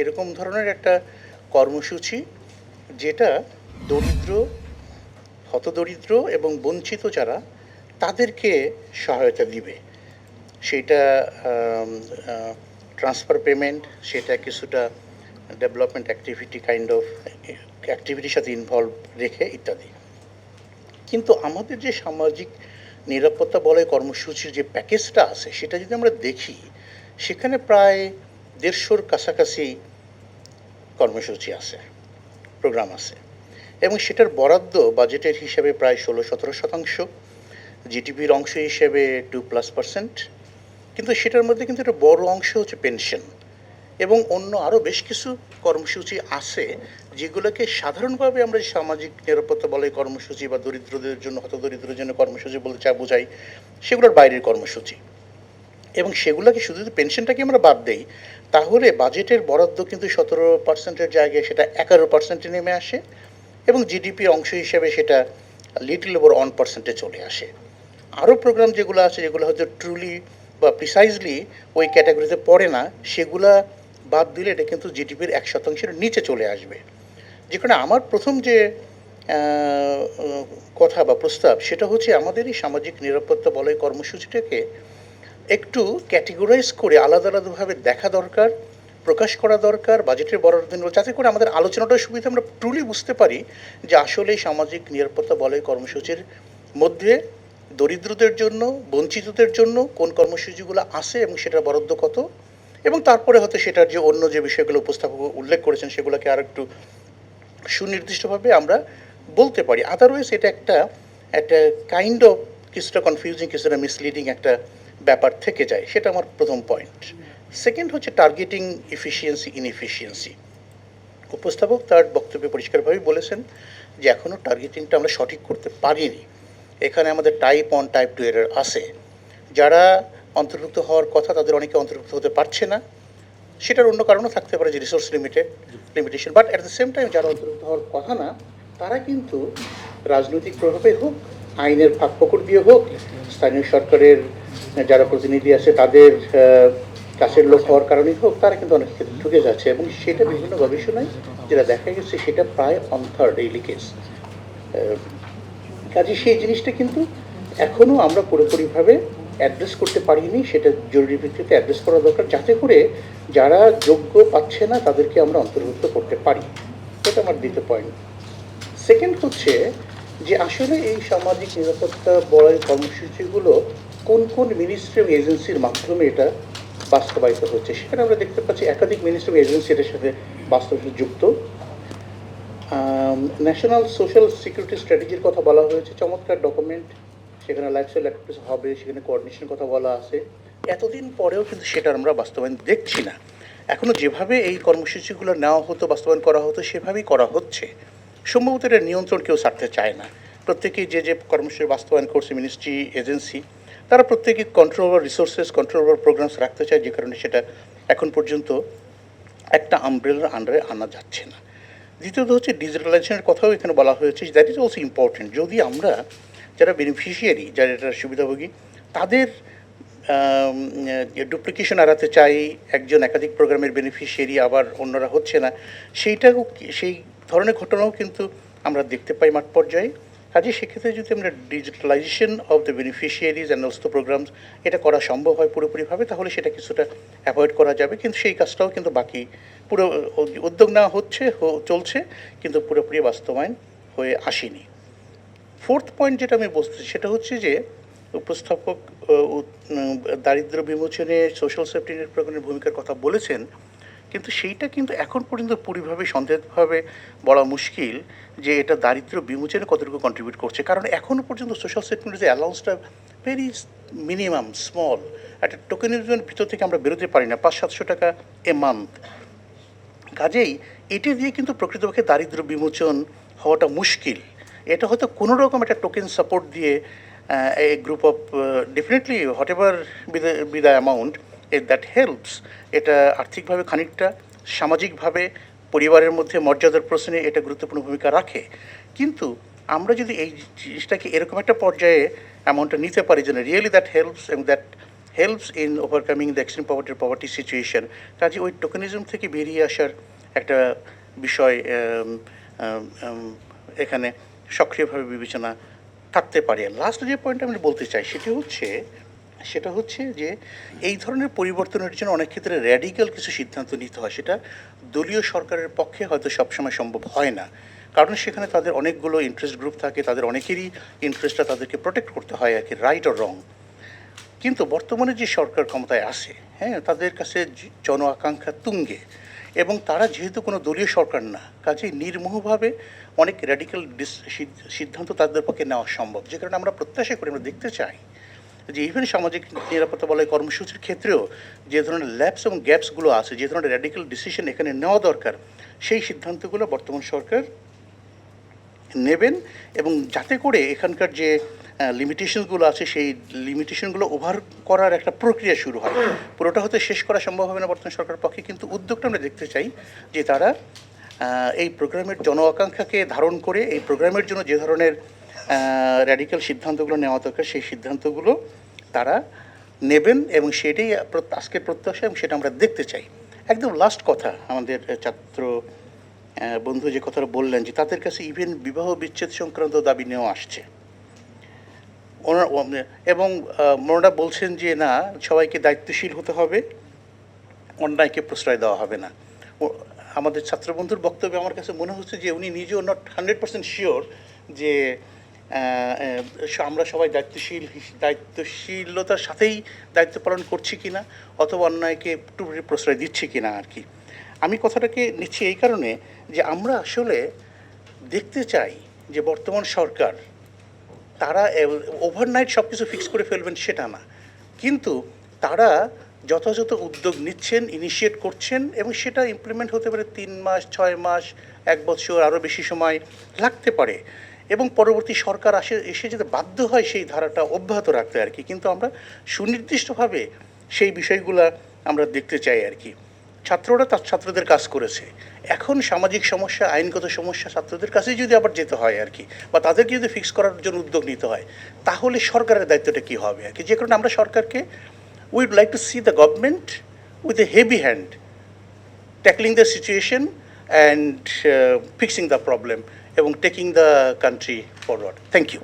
এরকম ধরনের একটা কর্মসূচি যেটা দরিদ্র, হতদরিদ্র এবং বঞ্চিত যারা, তাদেরকে সহায়তা দিবে। সেটা ট্রান্সফার পেমেন্ট সেটা কিছুটা ডেভেলপমেন্ট অ্যাক্টিভিটি কাইন্ড অফ অ্যাক্টিভিটির সাথে ইনভলভ রেখে ইত্যাদি। কিন্তু আমাদের যে সামাজিক নিরাপত্তা বলয় কর্মসূচির যে প্যাকেজটা আছে, সেটা যদি আমরা দেখি, সেখানে প্রায় দেড়শোর কাছাকাছি কর্মসূচি আছে, প্রোগ্রাম আছে। এবং সেটার বরাদ্দ বাজেটের হিসেবে প্রায় ষোলো সতেরো শতাংশ, জিডিপির অংশ হিসেবে টু প্লাস পার্সেন্ট। কিন্তু সেটার মধ্যে কিন্তু একটা বড় অংশ হচ্ছে পেনশন এবং অন্য আরও বেশ কিছু কর্মসূচি আছে যেগুলোকে সাধারণভাবে আমরা সামাজিক নিরাপত্তা বলে কর্মসূচি বা দরিদ্রদের জন্য, হতদরিদ্রদের জন্য কর্মসূচি বলতে চা বোঝাই, সেগুলোর বাইরের কর্মসূচি। এবং সেগুলোকে শুধু যদি পেনশনটাকে আমরা বাদ দেই, তাহলে বাজেটের বরাদ্দ কিন্তু সতেরো পার্সেন্টের জায়গায় সেটা এগারো পার্সেন্টে নেমে আসে এবং জিডিপি অংশ হিসেবে সেটা লিটল ওভার ওয়ান পার্সেন্টে চলে আসে। আরও প্রোগ্রাম যেগুলো আছে, যেগুলো হয়তো ট্রুলি বা প্রিসাইজলি ওই ক্যাটাগরিতে পড়ে না, সেগুলা বাদ দিলে এটা কিন্তু জিডিপির এক শতাংশের নিচে চলে আসবে। যেখানে আমার প্রথম যে কথা বা প্রস্তাব, সেটা হচ্ছে আমাদের এই সামাজিক নিরাপত্তা বলয় কর্মসূচিটাকে একটু ক্যাটেগরাইজ করে আলাদা আলাদাভাবে দেখা দরকার, প্রকাশ করা দরকার বাজেটের বরাদ্দ নিয়ে যাতে করে আমাদের আলোচনাটার সুবিধা আমরা ট্রুলি বুঝতে পারি যে আসলে সামাজিক নিরাপত্তা বলয় কর্মসূচির মধ্যে দরিদ্রদের জন্য, বঞ্চিতদের জন্য কোন কর্মসূচিগুলো আছে এবং সেটার বরাদ্দ কত? এবং তারপরে হয়তো সেটার যে অন্য যে বিষয়গুলো উপস্থাপক উল্লেখ করেছেন সেগুলোকে আর একটু সুনির্দিষ্টভাবে আমরা বলতে পারি। আদারওয়াইজ এটা একটা একটা কাইন্ড অফ কিছুটা কনফিউজিং কিছুটা মিসলিডিং একটা ব্যাপার থেকে যায়, সেটা আমার প্রথম পয়েন্ট সেকেন্ড হচ্ছে টার্গেটিং ইফিসিয়েন্সি ইনএফিসিয়েন্সি উপস্থাপক তার বক্তব্যে পরিষ্কারভাবেই বলেছেন যে এখনও টার্গেটিংটা আমরা সঠিক করতে পারিনি। এখানে আমাদের টাইপ ওয়ান টাইপ টু এর আছে। যারা অন্তর্ভুক্ত হওয়ার কথা তাদের অনেকে অন্তর্ভুক্ত হতে পারছে না। সেটার অন্য কারণও থাকতে পারে যে resource limited limitation but at the same time যারা অন্তর্ভুক্ত হওয়ার কথা না, তারা কিন্তু রাজনৈতিক প্রভাবে হোক আইনের ফাঁক ফকর দিয়ে হোক, স্থানীয় সরকারের যারা প্রতিনিধি আছে তাদের কাছের লোক হওয়ার কারণেই হোক, তারা কিন্তু অনেক ক্ষেত্রে ঢুকে যাচ্ছে এবং সেটা বিভিন্ন গবেষণায় যেটা দেখা গেছে সেটা প্রায় অন থার্ড এই লিকেজ কাজে সেই জিনিসটা কিন্তু এখনও আমরা পুরোপুরিভাবে অ্যাড্রেস করতে পারিনি, সেটা জরুরি ভিত্তিতে অ্যাড্রেস করা দরকার, যাতে করে যারা যোগ্য পাচ্ছে না তাদেরকে আমরা অন্তর্ভুক্ত করতে পারি। এটা আমার দ্বিতীয় পয়েন্ট সেকেন্ড হচ্ছে যে আসলে এই সামাজিক নিরাপত্তা বলয় কর্মসূচিগুলো কোন কোন মিনিস্ট্রি এজেন্সির মাধ্যমে এটা বাস্তবায়িত হচ্ছে, সেখানে আমরা দেখতে পাচ্ছি একাধিক মিনিস্ট্রি এজেন্সি এটার সাথে বাস্তবে যুক্ত। ন্যাশনাল সোশ্যাল সিকিউরিটি স্ট্র্যাটেজির কথা বলা হয়েছে, চমৎকার ডকুমেন্ট সেখানে লাইফস্টাইল অ্যাক্টিভিটিস হবে, সেখানে কোঅর্ডিনেশন কথা বলা আছে। এতদিন পরেও কিন্তু সেটা আমরা বাস্তবায়ন দেখছি না। এখনও যেভাবে এই কর্মসূচিগুলো নেওয়া হতো, বাস্তবায়ন করা হতো, সেভাবেই করা হচ্ছে। সম্ভবত এটা নিয়ন্ত্রণ কেউ ছাড়তে চায় না। প্রত্যেকেই যে যে কর্মসূচি বাস্তবায়ন করছে মিনিস্ট্রি এজেন্সি তারা প্রত্যেকেই control over resources control over programmes রাখতে চায়, যে কারণে সেটা এখন পর্যন্ত একটা আমব্রেলার আন্ডারে আনা যাচ্ছে না। দ্বিতীয়ত হচ্ছে ডিজিটালাইজেশনের কথাও এখানে বলা হয়েছে দ্যাট ইজ অলসো ইম্পর্টেন্ট যদি আমরা যারা বেনিফিশিয়ারি যারা এটার সুবিধাভোগী, তাদের ডুপ্লিকেশন এড়াতে চাই, একজন একাধিক প্রোগ্রামের বেনিফিশিয়ারি আবার অন্যরা হচ্ছে না, সেইটাও সেই ধরনের ঘটনাও কিন্তু আমরা দেখতে পাই মাঠ পর্যায়ে। কাজে সেক্ষেত্রে যদি আমরা digitalisation of the beneficiaries and also programmes এটা করা সম্ভব হয় পুরোপুরিভাবে, তাহলে সেটা কিছুটা অ্যাভয়েড করা যাবে। কিন্তু সেই কাজটাও কিন্তু বাকি। পুরো উদ্যোগ নেওয়া হচ্ছে চলছে, কিন্তু পুরোপুরি বাস্তবায়ন হয়ে আসেনি। ফোর্থ পয়েন্ট যেটা আমি বলতে সেটা হচ্ছে যে, উপস্থাপক দারিদ্র বিমোচনে সোশ্যাল সেফটি নেট প্রোগ্রামের ভূমিকার কথা বলেছেন। কিন্তু সেইটা কিন্তু এখন পর্যন্ত পুরিভাবে সন্দেহভাবে বলা মুশকিল যে এটা দারিদ্র বিমোচনে কতটুকু কন্ট্রিবিউট করছে। কারণ এখনও পর্যন্ত সোশ্যাল সেফটি নেটের অ্যালাউন্সটা ভেরি মিনিমাম স্মল একটা টোকেনিজমের ভিতর থেকে আমরা বেরোতে পারি না, পাঁচ, সাতশো টাকা এ মান্থ কাজেই এটি দিয়ে কিন্তু প্রকৃতপক্ষে দারিদ্র বিমোচন হওয়াটা মুশকিল। এটা হয়তো কোনো রকম একটা টোকেন সাপোর্ট দিয়ে a group of definitely whatever be the amount that helps এটা আর্থিকভাবে খানিকটা, সামাজিকভাবে পরিবারের মধ্যে মর্যাদার প্রশ্নে এটা গুরুত্বপূর্ণ ভূমিকা রাখে। কিন্তু আমরা যদি এই জিনিসটাকে এরকম একটা পর্যায়ে অ্যামাউন্টটা নিতে পারি যেন রিয়েলি দ্যাট হেল্পস এবং that helps in overcoming the extreme poverty poverty situation কাজে ওই টোকেনিজম থেকে বেরিয়ে আসার একটা বিষয় এখানে সক্রিয়ভাবে বিবেচনা থাকতে পারে। লাস্ট যে পয়েন্ট আমি বলতে চাই, সেটি হচ্ছে সেটা হচ্ছে যে এই ধরনের পরিবর্তনের জন্য অনেক ক্ষেত্রে র্যাডিক্যাল কিছু সিদ্ধান্ত নিতে হয়। সেটা দলীয় সরকারের পক্ষে হয়তো সবসময় সম্ভব হয় না। কারণ সেখানে তাদের অনেকগুলো ইন্টারেস্ট গ্রুপ থাকে, তাদের অনেকেরই ইন্টারেস্টটা তাদেরকে প্রোটেক্ট করতে হয় আর কি রাইট অর রং কিন্তু বর্তমানে যে সরকার ক্ষমতায় আসে হ্যাঁ তাদের কাছে জন আকাঙ্ক্ষা তুঙ্গে। এবং তারা যেহেতু কোনো দলীয় সরকার না, কাজেই নির্মোহভাবে অনেক র্যাডিক্যাল সিদ্ধান্ত তাদের পক্ষে নেওয়া সম্ভব। যে কারণে আমরা প্রত্যাশা করি, আমরা দেখতে চাই যে ইভেন সামাজিক নিরাপত্তা বলয় কর্মসূচির ক্ষেত্রেও যে ধরনের ল্যাপস এবং গ্যাপসগুলো আছে, যে ধরনের র্যাডিক্যাল ডিসিশন এখানে নেওয়া দরকার, সেই সিদ্ধান্তগুলো বর্তমান সরকার নেবেন এবং যাতে করে এখানকার যে লিমিটেশনগুলো আছে, সেই লিমিটেশনগুলো ওভার করার একটা প্রক্রিয়া শুরু হয়। পুরোটা হয়তো শেষ করা সম্ভব হবে না বর্তমান সরকারের পক্ষে, কিন্তু উদ্যোগটা আমরা দেখতে চাই যে তারা এই প্রোগ্রামের জন আকাঙ্ক্ষাকে ধারণ করে, এই প্রোগ্রামের জন্য যে ধরনের র্যাডিক্যাল সিদ্ধান্তগুলো নেওয়া দরকার। সেই সিদ্ধান্তগুলো তারা নেবেন এবং সেটাই আজকের প্রত্যাশা এবং সেটা আমরা দেখতে চাই। একদম লাস্ট কথা, আমাদের ছাত্র বন্ধু যে কথাটা বললেন যে তাদের কাছে ইভেন বিবাহ বিচ্ছেদ সংক্রান্ত দাবি নেওয়া আসছে। ওনার এবং ওনারা বলছেন যে না, সবাইকে দায়িত্বশীল হতে হবে, অন্যায়কে প্রশ্রয় দেওয়া হবে না। আমাদের ছাত্রবন্ধুর বক্তব্যে আমার কাছে মনে হচ্ছে যে উনি নিজেও নট হান্ড্রেড পার্সেন্ট শিওর যে আমরা সবাই দায়িত্বশীল, দায়িত্বশীলতার সাথেই দায়িত্ব পালন করছি কি না অথবা অন্যায়কে একটু প্রশ্রয় দিচ্ছি কিনা আর কি। আমি কথাটাকে নিচ্ছি এই কারণে যে আমরা আসলে দেখতে চাই যে বর্তমান সরকার তারা ওভারনাইট সব কিছু ফিক্স করে ফেলবেন সেটা না। কিন্তু তারা যথাযথ উদ্যোগ নিচ্ছেন ইনিশিয়েট করছেন এবং সেটা ইমপ্লিমেন্ট হতে পারে তিন মাস, ছয় মাস, এক বছর, আরও বেশি সময় লাগতে পারে। এবং পরবর্তী সরকার আসে, এসে যেতে বাধ্য হয় সেই ধারাটা অব্যাহত রাখতে আর কি। কিন্তু আমরা সুনির্দিষ্টভাবে সেই বিষয়গুলো আমরা দেখতে চাই আর কি। ছাত্ররা তার ছাত্রদের কাজ করেছে। এখন সামাজিক সমস্যা, আইনগত সমস্যা ছাত্রদের কাছেই যদি আবার যেতে হয় আর কি, বা তাদেরকে যদি ফিক্স করার জন্য উদ্যোগ নিতে হয়, তাহলে সরকারের দায়িত্বটা কী হবে আর কি? যে কারণে আমরা সরকারকে would like to see the government with a heavy hand tackling the situation and fixing the problem এবং taking the country forward thank you